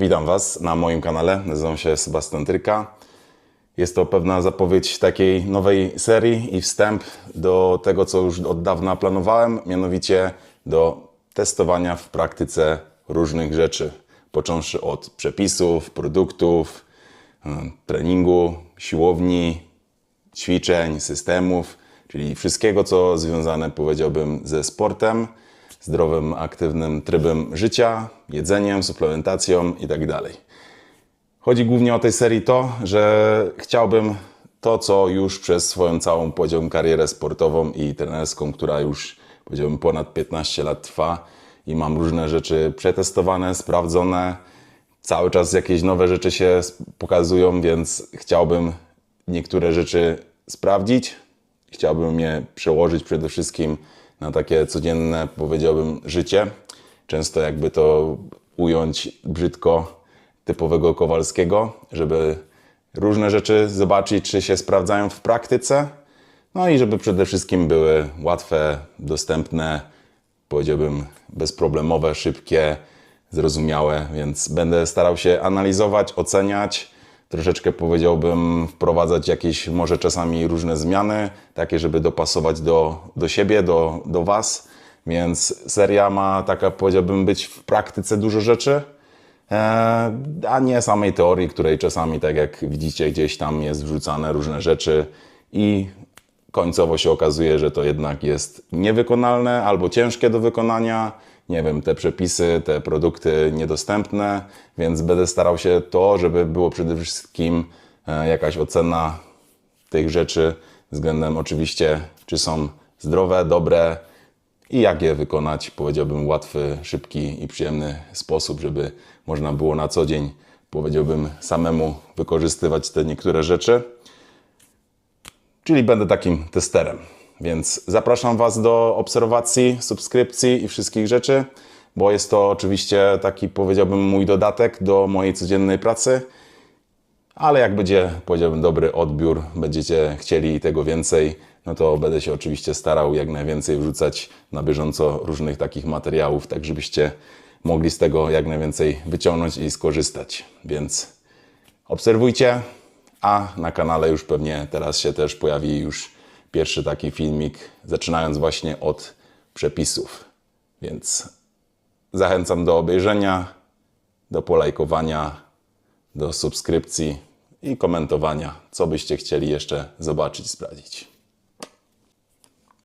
Witam Was na moim kanale. Nazywam się Sebastian Tryka. Jest to pewna zapowiedź takiej nowej serii i wstęp do tego, co już od dawna planowałem, mianowicie do testowania w praktyce różnych rzeczy. Począwszy od przepisów, produktów, em, treningu, siłowni, ćwiczeń, systemów, czyli wszystkiego, co związane, powiedziałbym, ze sportem, zdrowym, aktywnym trybem życia, jedzeniem, suplementacją itd. Chodzi głównie o tej serii to, że chciałbym to, co już przez swoją całą, powiedziałbym, karierę sportową i trenerską, która już, powiedziałbym, ponad 15 lat trwa i mam różne rzeczy przetestowane, sprawdzone, cały czas jakieś nowe rzeczy się pokazują, więc chciałbym niektóre rzeczy sprawdzić. Chciałbym je przełożyć przede wszystkim na takie codzienne, powiedziałbym, życie. Często jakby to ująć brzydko, typowego Kowalskiego, żeby różne rzeczy zobaczyć, czy się sprawdzają w praktyce. No i żeby przede wszystkim były łatwe, dostępne, powiedziałbym bezproblemowe, szybkie, zrozumiałe, więc będę starał się analizować, oceniać, troszeczkę powiedziałbym wprowadzać jakieś może czasami różne zmiany, takie, żeby dopasować do, do siebie, do, do Was, więc seria ma taka, powiedziałbym, być w praktyce dużo rzeczy, e, a nie samej teorii, której czasami, tak jak widzicie, gdzieś tam jest wrzucane różne rzeczy i końcowo się okazuje, że to jednak jest niewykonalne albo ciężkie do wykonania. Nie wiem, te przepisy, te produkty niedostępne, więc będę starał się to, żeby było przede wszystkim e, jakaś ocena tych rzeczy względem oczywiście, czy są zdrowe, dobre i jak je wykonać, powiedziałbym, łatwy, szybki i przyjemny sposób, żeby można było na co dzień, powiedziałbym, samemu wykorzystywać te niektóre rzeczy. Czyli będę takim testerem. Więc zapraszam Was do obserwacji, subskrypcji i wszystkich rzeczy, bo jest to oczywiście taki, powiedziałbym, mój dodatek do mojej codziennej pracy. Ale jak będzie, powiedziałbym, dobry odbiór, będziecie chcieli tego więcej, no to będę się oczywiście starał jak najwięcej wrzucać na bieżąco różnych takich materiałów, tak żebyście mogli z tego jak najwięcej wyciągnąć i skorzystać. Więc obserwujcie, a na kanale już pewnie teraz się też pojawi już pierwszy taki filmik, zaczynając właśnie od przepisów. Więc zachęcam do obejrzenia, do polajkowania, do subskrypcji i komentowania, co byście chcieli jeszcze zobaczyć, sprawdzić.